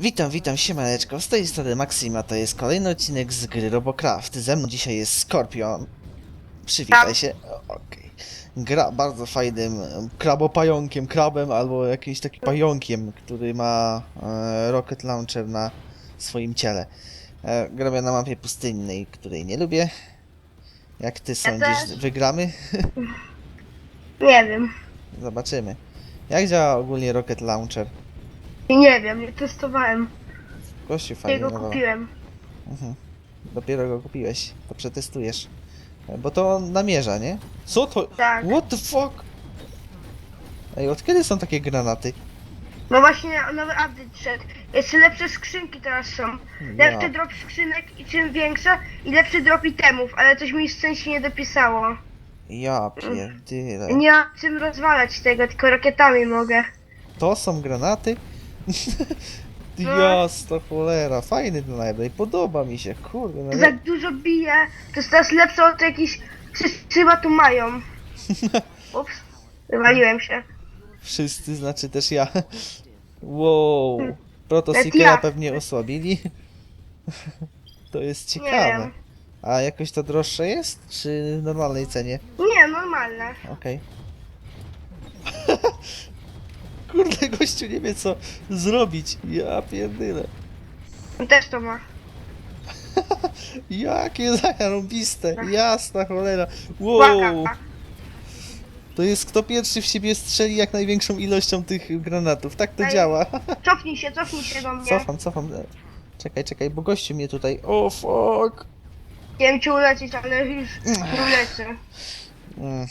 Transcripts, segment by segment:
Witam, witam, siemaneczko, z tej strony Maksima, to jest kolejny odcinek z gry Robocraft. Ze mną dzisiaj jest Skorpion. Przywitaj Tam. się. Okej. Gra bardzo fajnym em, krabopająkiem, krabem albo jakimś takim pająkiem, który ma e, rocket launcher na swoim ciele. E, gramy na mapie pustynnej, której nie lubię. Jak ty sądzisz, też. wygramy? Nie wiem. Zobaczymy. Jak działa ogólnie rocket launcher? Nie wiem, nie testowałem. Gościu fajnie Jego nazywa. kupiłem. Mhm. Dopiero go kupiłeś, to przetestujesz. Bo to on namierza, nie? Co to? Tak. What the fuck? Ej, od kiedy są takie granaty? No właśnie nowy update szedł. Jeszcze lepsze skrzynki teraz są. Lepszy Ja. drop skrzynek i czym większa i lepszy drop itemów, ale coś mi w sensie nie dopisało. Ja pierdyle. Nie ma czym rozwalać tego, tylko rakietami mogę. To są granaty? No. Jasna cholera, fajny ten najbardziej, podoba mi się, kurde. No tak dużo bije, to jest teraz lepsze od jakichś... Wszyscy chyba tu mają. Ups, wywaliłem się. Wszyscy, znaczy też ja. Wow. Proto Jak Seekera ja. pewnie osłabili. To jest ciekawe. A jakoś to droższe jest? Czy w normalnej cenie? Nie, normalne. Okej. Kurde, gościu nie wie co zrobić. Ja pierdyle. On też to ma. Jakie zarąbiste. Jasna cholera. Płaka. Wow. To jest kto pierwszy w siebie strzeli jak największą ilością tych granatów. Tak to Ej. działa. Cofnij się, cofnij się do mnie. Cofam, cofam. Czekaj, czekaj, bo gościu mnie tutaj... O fuck. Chciałem cię ulecieć, ale już nie ulecę. Mm.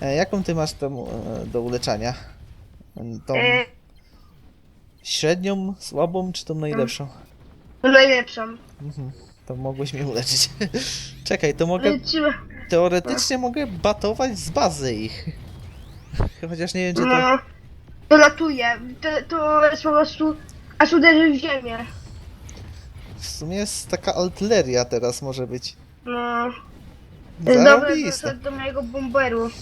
E, jaką ty masz e, do uleczania? Mm, Tą E, średnią, słabą czy tą najlepszą? no najlepszą. Mhm. To mogłeś mnie uleczyć. Czekaj, to mogę. Teoretycznie mogę batować z bazy ich. Chociaż nie wiem, czy to. No, to latuje. To, to jest po prostu aż uderzy w ziemię. W sumie jest taka artyleria teraz może być. No. To jest dobre Zarobiste. do, do mojego bomberu.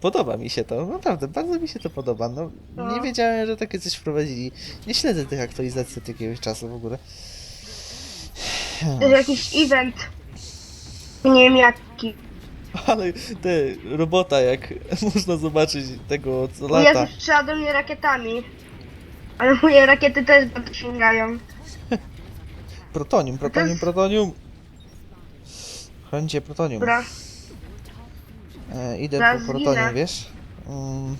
Podoba mi się to, naprawdę, bardzo mi się to podoba. No, nie No. wiedziałem, że takie coś wprowadzili. Nie śledzę tych aktualizacji od jakiegoś czasu w ogóle. To jest jakiś event. Nie wiem jaki. Ale te robota, jak można zobaczyć tego co lata. Jezus strzela do mnie rakietami. Ale moje rakiety też bardzo sięgają. Protonium, protonium, protonium. Chęcie protonium. Dobra. E, idę Zaraz po protonium, zginę. wiesz? Mm.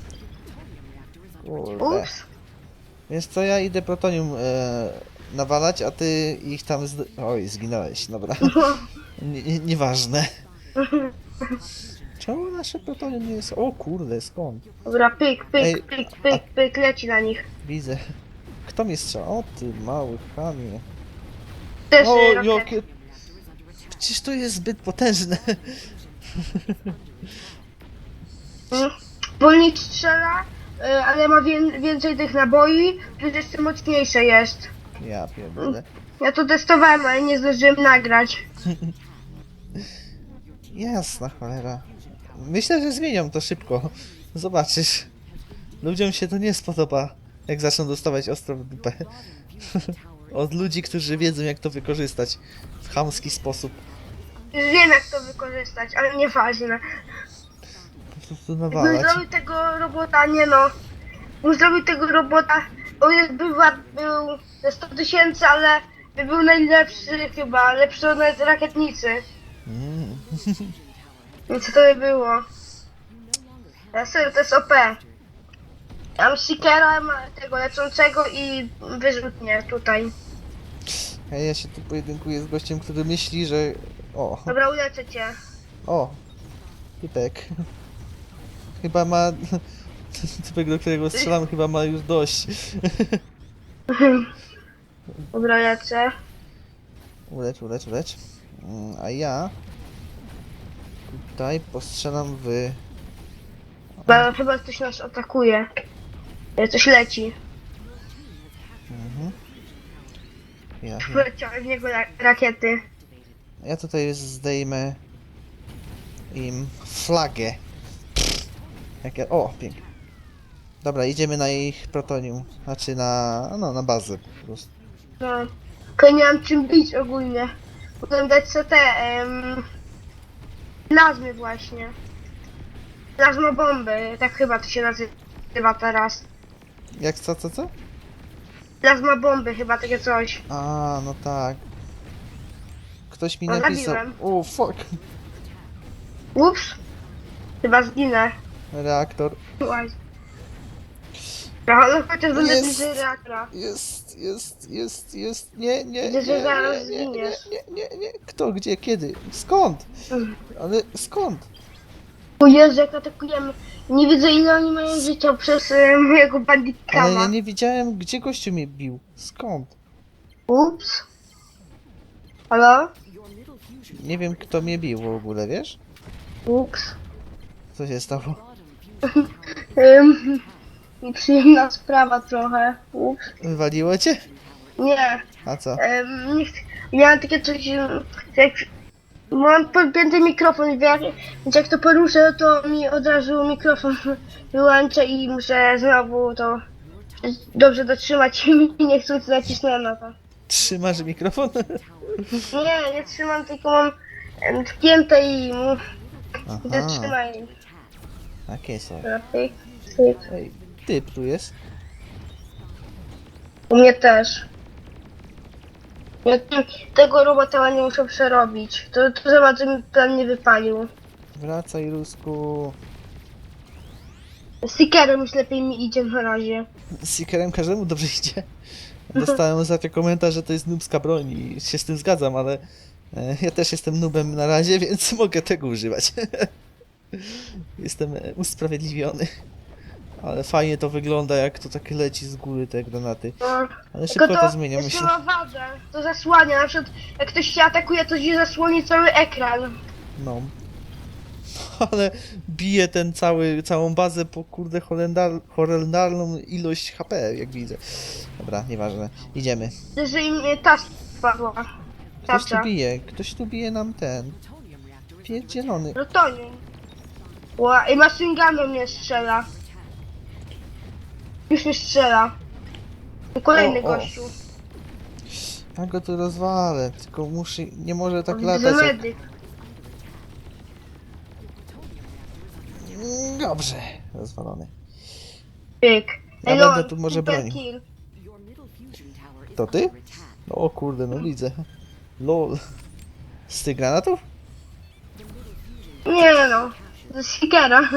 Kurde. Ups. Wiesz co, ja idę protonium e, nawalać, a ty ich tam z... Oj, zginąłeś, dobra. Nie, nie, nieważne. Czemu nasze protonium nie jest... O kurde, skąd? Dobra, pyk, pyk, Ej, pyk, pyk, pyk, leci na nich. Widzę. Kto mnie strzela? O ty mały chamie. Też O, rakiety. jakie... Przecież to jest zbyt potężne. Wolniej strzela, y, ale ma wię- więcej tych naboi, plus jeszcze mocniejsze jest. Ja pierdolę. Ja to testowałem, ale nie zdążyłem nagrać. Jasna cholera. Myślę, że zmienią to szybko. Zobaczysz. Ludziom się to nie spodoba, jak zaczną dostawać ostro w dupę. Od ludzi, którzy wiedzą, jak to wykorzystać w chamski sposób. Wiem jak to wykorzystać, ale nieważne. Po prostu Jakbym nawalać. zrobił tego robota, nie no. Bym zrobił tego robota, o jest by wart był za 100 tysięcy, ale by był najlepszy chyba, lepszy od nawet rakietnicy. Mm. Więc co to by było? Ja serio, to jest OP. Ja mam Seekera, ma tego leczącego i wyrzutnie tutaj. Ja się tu pojedynkuję z gościem, który myśli, że... O, Dobra, uleczę cię. o. Typek. Chyba ma... Typek, do którego strzelam, chyba ma już dość. Dobra, lecę. Ulecz, ulecz, ulecz. Mm, A ja tutaj postrzelam w... Chyba, chyba ktoś nas atakuje. E, Coś leci. Mhm. Ja, ja, Wleciały w niego ra rakiety. Ja tutaj zdejmę im flagę. Jak ja, o, pięknie. Dobra, idziemy na ich protonium. Znaczy na, no, na bazę po prostu. No. Tylko nie mam czym bić ogólnie. Potem dać sobie te... Um, plazmy właśnie. Plazma bomby, tak chyba to się nazywa teraz. Jak co, co, co? Plazma bomby, chyba takie coś. A, no tak. Ktoś mi No, napisał. zabiłem. O, fuck. Ups. Chyba zginę. Reaktor. Oj. No, no chociaż będę Jest. bliżej reaktora. Jest, jest, jest, jest. Nie, nie, nie, zaraz nie, nie, nie, zginiesz. nie, nie, nie. Kto, gdzie, kiedy? Skąd? Mm. Ale skąd? O Jezu, jak atakujemy. Nie widzę ile oni mają życia przez e, mojego Ale ja nie widziałem, gdzie gościu mnie bił. Skąd? Ups. Halo? Nie wiem, kto mnie bił w ogóle, wiesz? Ups. Co się stało? Ym, nieprzyjemna sprawa trochę. Ups. Wywaliło cię? Nie. A co? Ym, nie chcę. Miałam takie coś, ym, jak mam podpięty mikrofon, jak, więc jak to poruszę, to mi od razu mikrofon wyłącza i muszę znowu to dobrze dotrzymać i nie chcę nacisnąłem na to. Trzymasz mikrofon? Nie, nie trzymam, tylko mam em, wpięte i Aha, zatrzymaj. takie są. Tyk, tyk. Ej, typ tu jest. U mnie też. Ja tym- tego robota nie muszę przerobić. To, to zobacz, że mi plan nie wypalił. Wracaj, Rusku. Stickerem już lepiej mi idzie na razie. Z Seekerem każdemu dobrze idzie. Dostałem ostatnio komentarz, że to jest noobska broń i się z tym zgadzam, ale e, ja też jestem noobem na razie, więc mogę tego używać. jestem e, usprawiedliwiony. Ale fajnie to wygląda, jak to tak leci z góry te granaty. No, Ale szybko to zmienia, jeszcze myślę. ma wadę. To zasłania. Na przykład jak ktoś się atakuje, to się zasłoni cały ekran. No. Ale bije ten cały, całą bazę po kurde horrendal, horrendalną ilość HP, jak widzę. Dobra, nieważne. Idziemy. Że im ta spadła. Ktoś tu Tarcza. bije, ktoś tu bije nam ten. Pierdzielony. Rotonium. Ła, i machine gunem mnie strzela. Już mnie strzela. Kolejny O, o. gościu. Ja go tu rozwalę, tylko muszę, nie może tak latać. Jak... medyk. Dobrze, rozwalony. Pyk. Ja będę tu może super bronił. kill. To ty? No, o kurde, no widzę. Lol. Z tych granatów? Nie no, ze Seekera.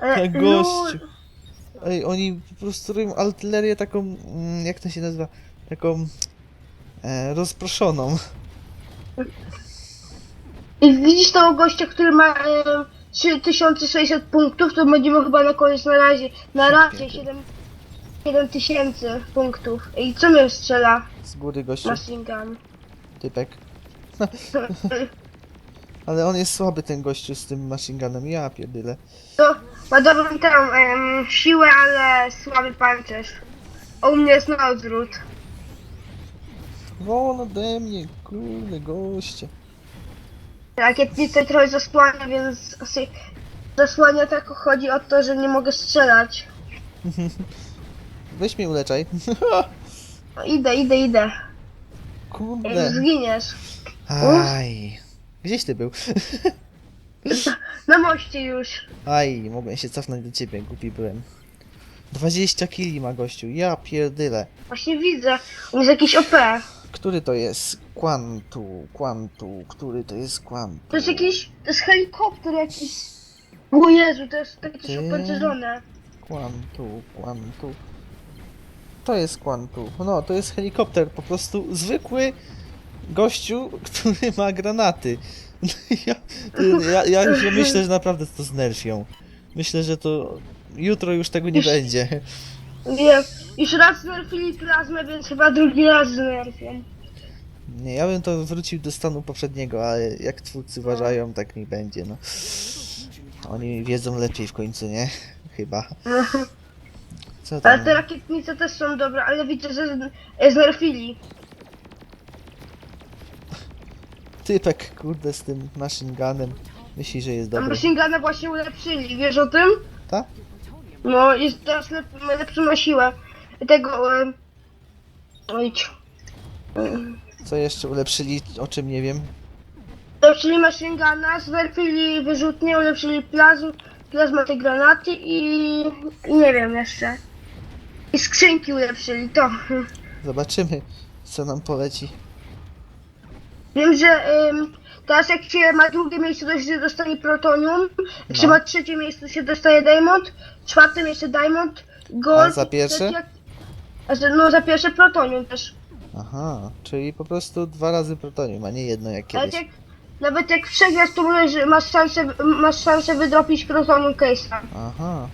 Ale Gościu. Ej, oni po prostu robią artylerię taką, mm, jak to się nazywa? Taką e, rozproszoną. I widzisz tego gościa, który ma e, 3600 punktów, to będziemy chyba na koniec na razie, na razie 7 7000 punktów. I co mnie strzela? Z góry gościu, Machine gun. typek. Ale on jest słaby ten gościu z tym machine gunem, ja pierdyle. To ma dobrą tę em, siłę, ale słaby pancerz. A u mnie jest na odwrót. Won ode mnie, kurde goście. Rakietnicę trochę zasłania, więc zasłania tak chodzi o to, że nie mogę strzelać. Weź mnie uleczaj. No, idę, idę, idę. Kurde. zginiesz. Aj. Gdzieś ty był? Na moście już. Aj, mogłem się cofnąć do ciebie, głupi byłem. 20 kili ma gościu, ja pierdyle. Właśnie widzę. On jest jakiś OP. Który to jest? Quantu, Quantu, który to jest Quantu? To jest jakiś. To jest helikopter jakiś. O Jezu, to jest takie coś Ty. opancerzone. Quantu, Quantu. To jest Quantu. No, to jest helikopter, po prostu zwykły gościu, który ma granaty. Ja, ja, ja już myślę, że naprawdę to znerfią. Myślę, że to jutro już tego nie Już- będzie. Wiem. Już raz znerfili plazmę, więc chyba drugi raz znerfią. Nie, ja bym to wrócił do stanu poprzedniego, ale jak twórcy uważają, tak nie będzie, no. Oni wiedzą lepiej w końcu, nie? Chyba. Co Ale tam? te rakietnice też są dobre, ale widzę, że z- znerfili. Typek, kurde, z tym machine gunem. Myśli, że jest A dobry. machine właśnie ulepszyli, wiesz o tym? Tak? No, jest teraz lep, lepszą na siłę. Tego... E, oj, Co jeszcze ulepszyli, o czym nie wiem. ulepszyli machine guna, zwerfili wyrzutnie, ulepszyli plazm, plazmaty granaty i... i nie wiem jeszcze. I skrzynki ulepszyli, to. Zobaczymy, co nam poleci. Wiem, że ym, teraz jak się ma drugie miejsce, to się dostanie protonium, jak się No. ma trzecie miejsce, to się dostaje diamond, czwarte miejsce diamond, gold. A za pierwsze? trzecie- A za, no za pierwsze protonium też. Aha, czyli po prostu dwa razy protonium, a nie jedno jak kiedyś. jak, nawet jak przegrasz, to mówię, że masz szansę, masz szansę wydropić protonium case'a. Aha,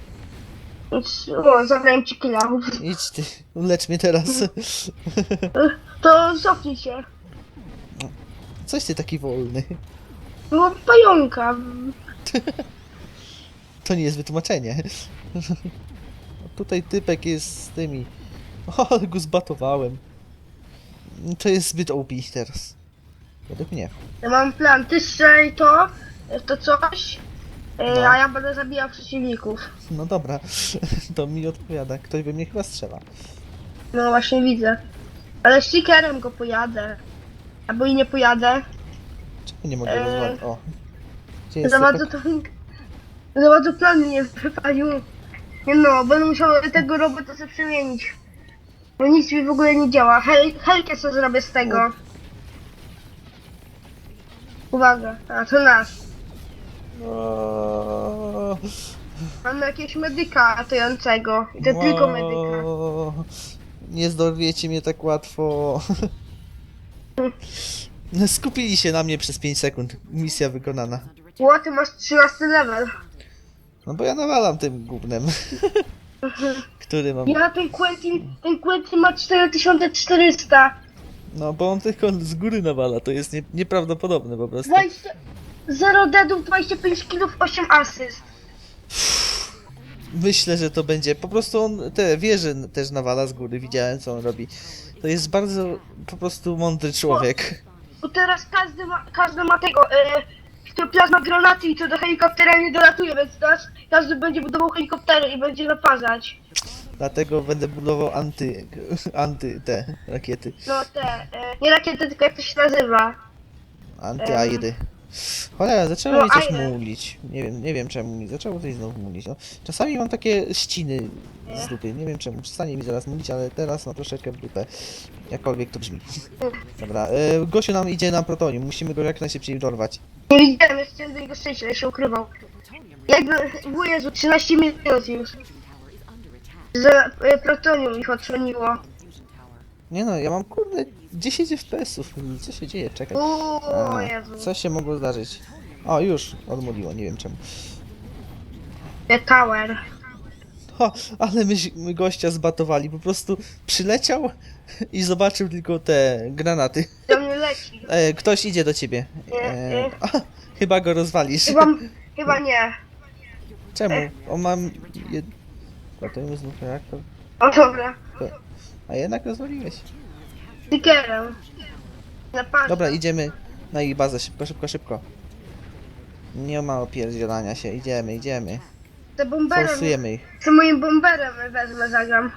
Więc, o, zabrałem ci killa. idź ty, ulecz mnie teraz. To cofnij się. Coś ty taki wolny. Było pająka. To nie jest wytłumaczenie. Tutaj typek jest z tymi. O, ale go zbatowałem. To jest zbyt OP teraz. Według mnie. Ja mam plan, ty strzelaj to, to coś, e, No. a ja będę zabijał przeciwników. No dobra, to mi odpowiada. Ktoś we mnie chyba strzela. No właśnie widzę. Ale stickerem go pojadę. Albo i nie pojadę. Czemu nie mogę Eee. rozwalić? O. Gdzie jest Za bardzo to... Za bardzo plan nie wypalił. Nie no, będę musiał tego robota sobie przemienić. Bo nic mi w ogóle nie działa. Hel helkę co zrobię z tego. Uwaga, a to nasz. O, Mamy jakiegoś medyka ratującego. I to tylko medyka. o, Nie zdorwiecie mnie tak łatwo. Skupili się na mnie przez 5 sekund. Misja wykonana. Ło, ty masz 13 level. No bo ja nawalam tym gównem. Który mam. Ja ten Quentin, ten Quentin ma 4400. No bo on tylko z góry nawala, to jest nie, nieprawdopodobne po prostu. 20, 0 deadów, 25 killów, 8 asyst. Myślę, że to będzie. Po prostu on te wieże też nawala z góry, widziałem co on robi. To jest bardzo po prostu mądry człowiek. Bo teraz każdy ma, każdy ma tego, e, kto plazma granaty i to do helikoptera nie dolatuje, więc teraz każdy będzie budował helikoptery i będzie naparzać. Dlatego będę budował anty. anty te rakiety. No te, e, nie rakiety, tylko jak to się nazywa. Antyairy. Cholera, zaczęło No, mi coś mulić. Nie wiem, nie wiem czemu mi zaczęło coś znowu mulić. No. Czasami mam takie ściny z dupy. Nie wiem czemu. Przestanie mi zaraz mulić, ale teraz no troszeczkę w dupę. Jakkolwiek to brzmi. Dobra, e, Gosiu nam idzie na protonium. Musimy go jak najszybciej dorwać. Nie widziałem, jeszcze do niego szczęścia, ale się ukrywał. Jakby, o Jezu, 13 minut już. Że e, protonium ich odsłoniło. Nie no, ja mam kurde 10 FPS-ów. Co się dzieje? Czekaj. A, Jezu. co się mogło zdarzyć? O, już odmuliło, nie wiem czemu. The Tower. O, ale my, my gościa zbatowali. Po prostu przyleciał i zobaczył tylko te granaty. Do mnie leci. E, ktoś idzie do ciebie. Nie, E, nie. a, chyba go rozwalisz. Chyba, chyba nie. Czemu? On mam... Jed... Platonium znów reaktor. O dobra. A jednak rozwaliłeś. Stickerem. Dobra, idziemy na ich bazę. Szybko, szybko, szybko. Nie ma opierdzielania się. Idziemy, idziemy. To bomberem. Forsujemy ich. To moim bomberem wezmę, zagram.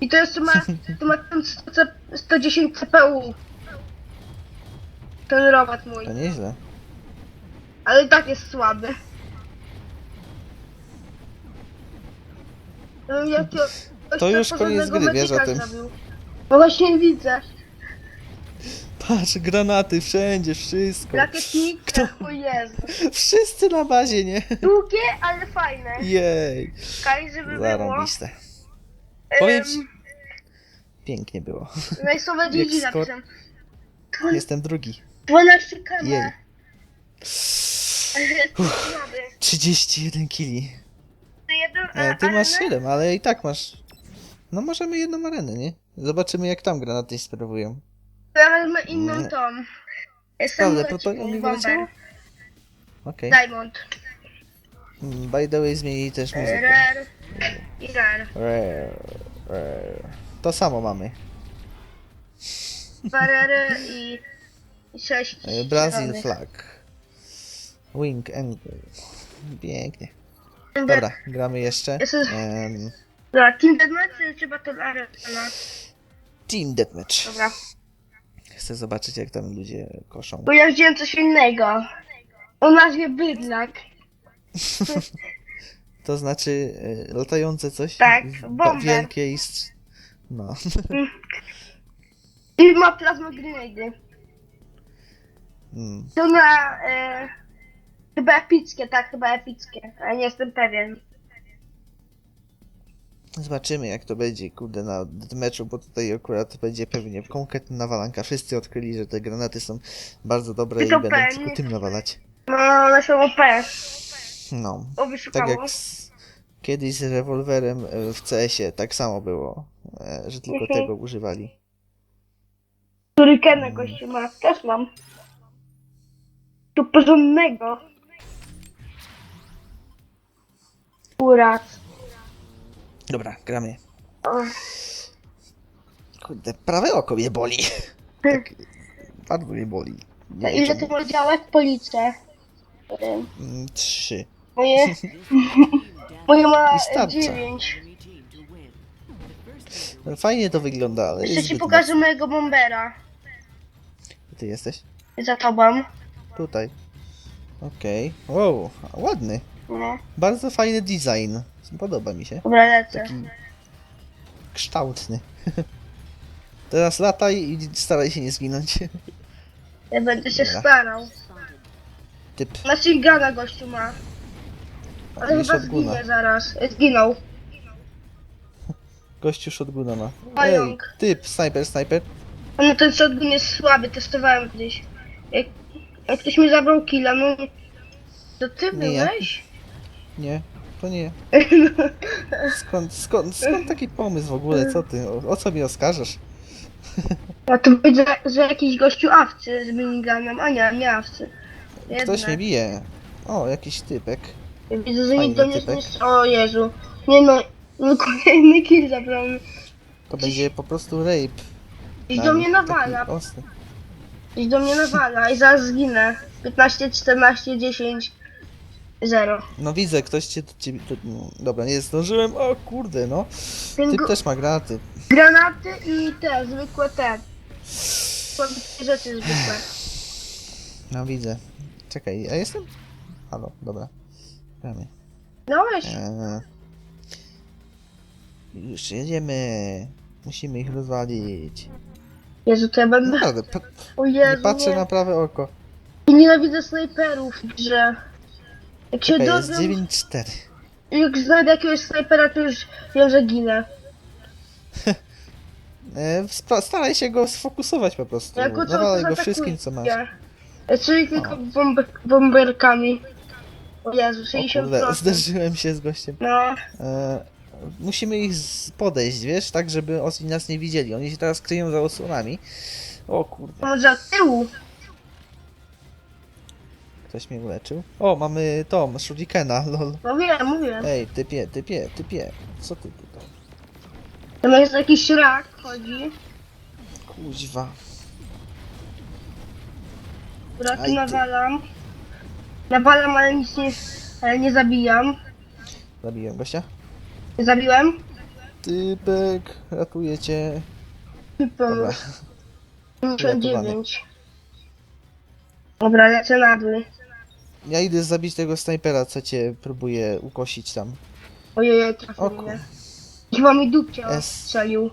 I to jeszcze ma, to ma ten 100, C- 110 CPU. Ten robot mój. To nieźle. Ale i tak jest słaby. No, jakiego, To już koniec gry, wiesz o tym. zrobił. No właśnie widzę. Patrz, granaty wszędzie, wszystko. Rakietnice, o Jezu. Wszyscy na bazie, nie? Długie, ale fajne. Jej. Kaj, żeby było. Zarąbiste. Powiem ci- Em, Pięknie było. Rajsowe Jak skor- pisem. Jestem drugi. 12 km. Jej. Ale jestem słaby. 31 kili. E, ty masz arenę? 7, ale i tak masz. No możemy jedną arenę, nie? Zobaczymy jak tam granaty sprawują. To ja wezmę inną Nie. tą. Jestem Prawda, leci- protonium mi bomber. wyleciało? Okej. Diamond. Mm, By the way zmienili też muzykę. Rare. I rare. Rare, rare. To samo mamy. Dwa rare i... i sześć E, Brazil zielonych. flag. Wing angle. Pięknie. Dobra, gramy jeszcze. Em, Dobra, Team Deathmatch czy Battle Arena? Team Deathmatch. Dobra. Chcę zobaczyć, jak tam ludzie koszą. Bo ja wziąłem coś innego. O nazwie Bydlak. To znaczy y, latające coś? Tak, W- bomber. Wielkie i... strz- No. I ma plazma grenady. Mm. To na... E, chyba epickie, tak, chyba epickie. Ale nie jestem pewien. Zobaczymy, jak to będzie, kurde, na meczu, bo tutaj akurat będzie pewnie konkretna nawalanka. Wszyscy odkryli, że te granaty są bardzo dobre i To będą pewnie. tylko tym nawalać. No, one są OP. No. Tak jak z, kiedyś z rewolwerem e, w CS-ie, tak samo było, e, że tylko Mhm. tego używali. Turykena gościu ma. Też mam. Tu porządnego. Uraz. Dobra, gramy. Kurde, prawe oko mnie boli. Tak, bardzo mnie boli. Nie wiem ile czemu. ty masz działek? Policzę. Ym, Mm, Trzy. Moje... Moje ma I starcza. 9. No, Fajnie to wygląda, ale Jeszcze jest ci zbyt pokażę mojego bombera. mocno. Ty jesteś? Za tobą. Tutaj. Okej. Wow, ładny. No. Bardzo fajny design. Podoba mi się. Dobra, lecę. Taki kształtny. Teraz lataj i staraj się nie zginąć. Ja będę się Dobra. starał. Typ. Machine guna gościu ma. Ale chyba od guna. zginie zaraz. E, Zginął. Gościu shotguna ma. Ej, Pająk. typ, snajper, snajper. No ten shotgun jest słaby, testowałem kiedyś. Jak, jak ktoś mi zabrał killa, no... To ty Nie ja. byłeś? Nie, to nie. Skąd, skąd, skąd taki pomysł w ogóle? Co ty? O, o co mi oskarżasz? A to widzę, że jakiś gościu awcy z miniganem. A nie, nie awcy. Ktoś mnie bije. O, jakiś typek. Widzę, że Fajny nikt do mnie typek. nie... O Jezu. Nie no, no kolejny kill zabrał mi. To będzie po prostu rape. Na do mnie nawala. taki ostry. Gdzieś do mnie nawala i zaraz zginę. 15, 14, 10, 0. No widzę, ktoś cię, ciebie, to, no, dobra, nie zdążyłem, o kurde, no. Ten Typ go- też ma granaty. Granaty i te, zwykłe te. Słabe rzeczy zwykłe. No widzę. Czekaj, ja jestem? Halo, dobra. Gramy. No weź. Eee. Już jedziemy. Musimy ich rozwalić. Jezu, to ja będę... Naprawdę, pa- O nie Jezu, patrzę nie. na prawe oko. I nienawidzę snajperów w grze. Jak się Czekaj, jest dowiem, 9-4. jak znajdę jakiegoś snajpera, to już wiem, że ginę. E, spra- staraj się go sfokusować po prostu. Nawalaj to go wszystkim, co masz. Czyli tylko bomb bomberkami. O Jezu, O kurde, 60%. zderzyłem się z gościem. No, E, musimy ich z- podejść, wiesz, tak żeby oni nas nie widzieli. Oni się teraz kryją za osłonami. O kurde, może od tyłu. Ktoś mnie uleczył. O, mamy Tom, Shurikena, lol. Mówiłem, mówiłem. Ej, typie, typie, typie. Co ty tutaj? Tam jest jakiś rak, chodzi. Kuźwa. Dobra, tu Aj, ty. nawalam. Nawalam, ale nic nie, ale nie zabijam. Zabiłem gościa. Zabiłem? Typek, ratuję cię. Dobra. 59. Dobra, lecę na dół. Ja idę zabić tego snajpera, co cię próbuje ukosić tam. Ojej, O trafił kur... mnie. Chyba mi dupcie Es. odstrzelił.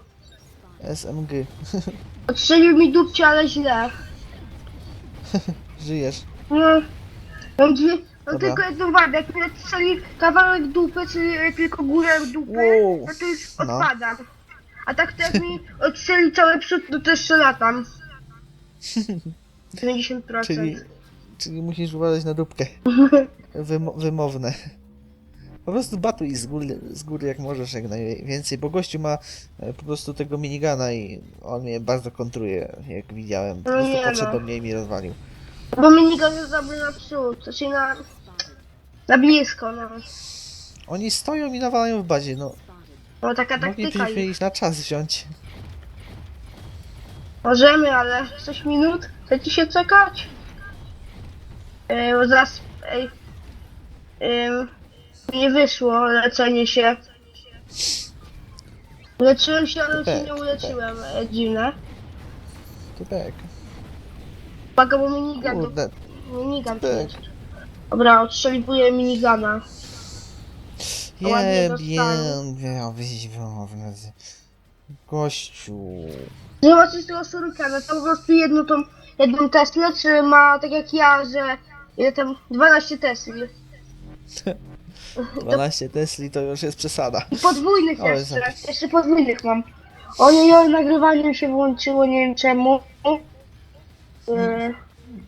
SMG. Odstrzelił mi dupcie, ale źle. Żyjesz. No, mam dwie, Dobra. tylko jedną wadę. Jak mi odstrzeli kawałek dupy, czy tylko górę dupy, Wow. no to już No. odpadam. A tak to jak mi odstrzeli cały przód, no to jeszcze latam. 90%. Czyli, czyli musisz uważać na dupkę. Wymo wymowne. Po prostu batuj z góry, z góry jak możesz jak najwięcej, bo gościu ma e, po prostu tego minigana i on mnie bardzo kontruje, jak widziałem. Po No prostu podszedł no. do mnie i mi rozwalił. Bo mi nikt nie zabrał na przód, znaczy na... Na blisko, no. Oni stoją i nawalają w bazie, no. No taka taktyka Moglibyśmy ich na czas wziąć. Możemy, ale 6 minut? Chcecie się czekać? Yy. Ej, ym, Nie wyszło leczenie się. Leczyłem się, ale się nie uleczyłem. E, Dziwne. Typek. Uwaga, bo minigun to... Kurde. Minigun to Tak. jest. Dobra, odstrzeliwuję minigana. Ładnie Je, dostałem. wiem, Gościu. Zobaczcie z tego surykana, to po prostu jedną tą, jedną Teslę, czy ma tak jak ja, że ile tam 12 Tesli. 12 Tesli to już jest przesada. I podwójnych O, jeszcze, zapis. jeszcze podwójnych mam. O nie, nie, nagrywanie się włączyło, nie wiem czemu. Yy,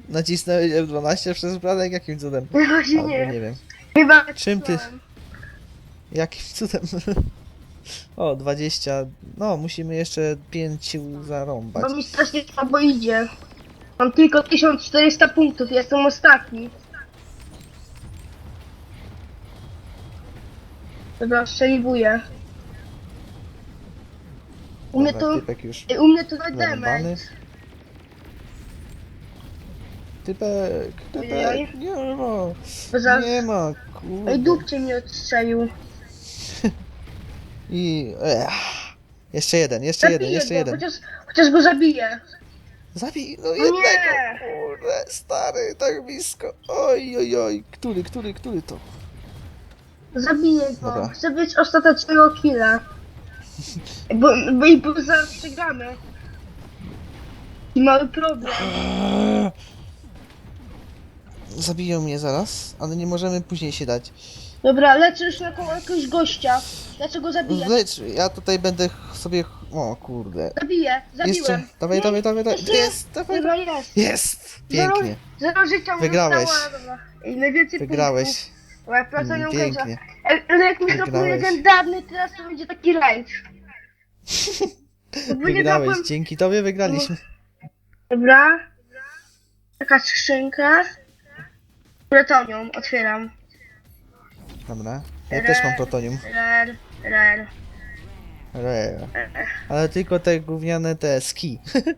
Nacisnąłeś F12 przez przypadek? Jakim cudem? właśnie Albo nie, nie wiem. chyba Czym ty- nacisnąłem. Jakim cudem? O, 20. No, musimy jeszcze 5 zarąbać. Bo mi strasznie słabo idzie. Mam tylko 1400 punktów, jestem ostatni. Dobra, strzeliwuję. U mnie to, typek już u mnie to na. Typek, Ojej. typek, nie ma. Bo zaraz... Nie ma, Ej, kurde. dupcie mnie odstrzelił. I... Ech. Jeszcze jeden, jeszcze jeden, Zabiję jeszcze go, jeden. chociaż, chociaż go zabiję. Zabij, no nie. jednego, kurde, stary, tak blisko. Oj, oj, oj, który, który, który to? Zabiję go. Dobra. Chcę być ostatecznego killa. Bo, bo, i bo zaraz przegramy. I mały problem. Eee. Zabiją mnie zaraz, ale nie możemy później się dać. Dobra, lecę już na jakiegoś gościa. Lecę go zabiję. Lecz, ja tutaj będę ch- sobie... ch- O kurde. Zabiję, zabiłem. Jeszcze, dawaj, dawaj, dawaj, dawaj. jeszcze Jest, dawaj. Dobra, jest. Jest, pięknie. Zero, życia mu Wygrałeś. zostało, ale dobra. I najwięcej Wygrałeś. punktów. Dobra, placenią Mm. Pięknie. E, jak mikrofon Wygrałeś. legendarny, teraz to będzie taki. Bo nie Wygrałeś, zapłem- dzięki tobie wygraliśmy. Dobra. Taka skrzynka. Plutonium, otwieram. Dobra. Ja też mam plutonium. Rare, rare. Rare. Ale tylko te gówniane te ski.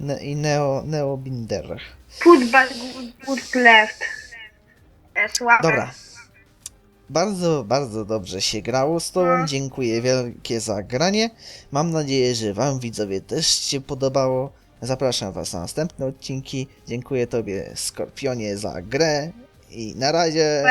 Ne I neo, neo binder. Back, put left. E, słabe. Dobra. Bardzo, bardzo dobrze się grało z tobą. No. Dziękuję wielkie za granie. Mam nadzieję, że wam widzowie też się podobało. Zapraszam was na następne odcinki. Dziękuję tobie Skorpionie za grę i na razie.